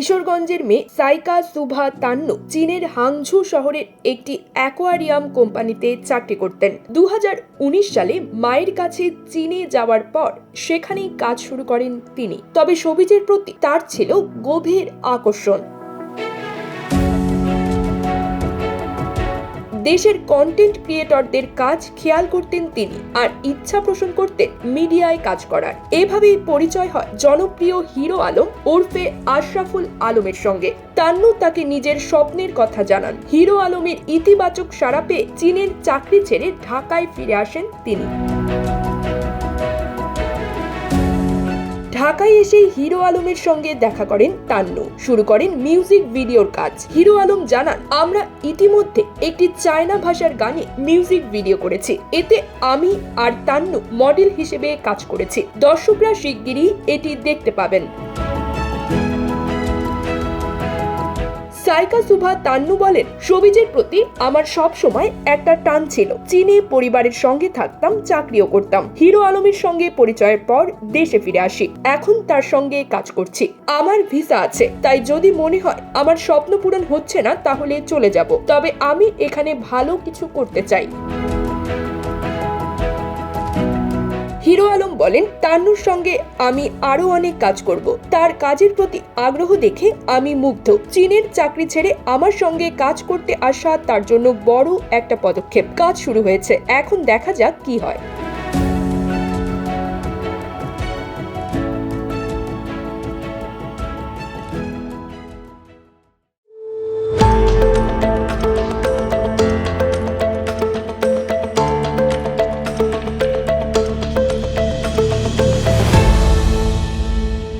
কিশোরগঞ্জের মেয়ে সাইকা সুভা তান্নু চীনের হাংঝু শহরের একটি অ্যাকোয়ারিয়াম কোম্পানিতে চাকরি করতেন। দু হাজার উনিশ সালে মায়ের কাছে চীনে যাওয়ার পর সেখানেই কাজ শুরু করেন তিনি। তবে সবিজের প্রতি তার ছিল গভীর আকর্ষণ। দেশের কন্টেন্ট ক্রিয়েটরদের কাজ খেয়াল করতেন তিনি আর ইচ্ছা পোষণ করতেন মিডিয়ায় কাজ করার। এভাবেই পরিচয় হয় জনপ্রিয় হিরো আলম ওরফে আশরাফুল আলমের সঙ্গে। তান্নু তাকে নিজের স্বপ্নের কথা জানান। হিরো আলমের ইতিবাচক সারা পেয়ে চীনের চাকরি ছেড়ে ঢাকায় ফিরে আসেন তিনি। ঢাকায় এসে হিরো আলমের সঙ্গে দেখা করেন তান্নু। শুরু করেন মিউজিক ভিডিওর কাজ। হিরো আলম জানান, আমরা ইতিমধ্যে একটি চায়না ভাষার গানে মিউজিক ভিডিও করেছি। এতে আমি আর তান্নু মডেল হিসেবে কাজ করেছি। দর্শকরা শিগগিরই এটি দেখতে পাবেন। সাইকা সুভা তান্নু বলেন, সবিজের প্রতি আমার সব সময় একটা টান ছিল। চীনে পরিবারের সঙ্গে থাকতাম, চাকরিও করতাম। হিরো আলমের সঙ্গে পরিচয়ের পর দেশে ফিরে আসি। এখন তার সঙ্গে কাজ করছি। আমার ভিসা আছে, তাই যদি মনে হয় আমার স্বপ্ন পূরণ হচ্ছে না, তাহলে চলে যাব। তবে আমি এখানে ভালো কিছু করতে চাই। হিরো আলম বলেন, তান্নুর সঙ্গে আমি আরও অনেক কাজ করব। তার কাজের প্রতি আগ্রহ দেখে আমি মুগ্ধ। চীনের চাকরি ছেড়ে আমার সঙ্গে কাজ করতে আসা তার জন্য বড় একটা পদক্ষেপ। কাজ শুরু হয়েছে। এখন দেখা যাক কি হয়।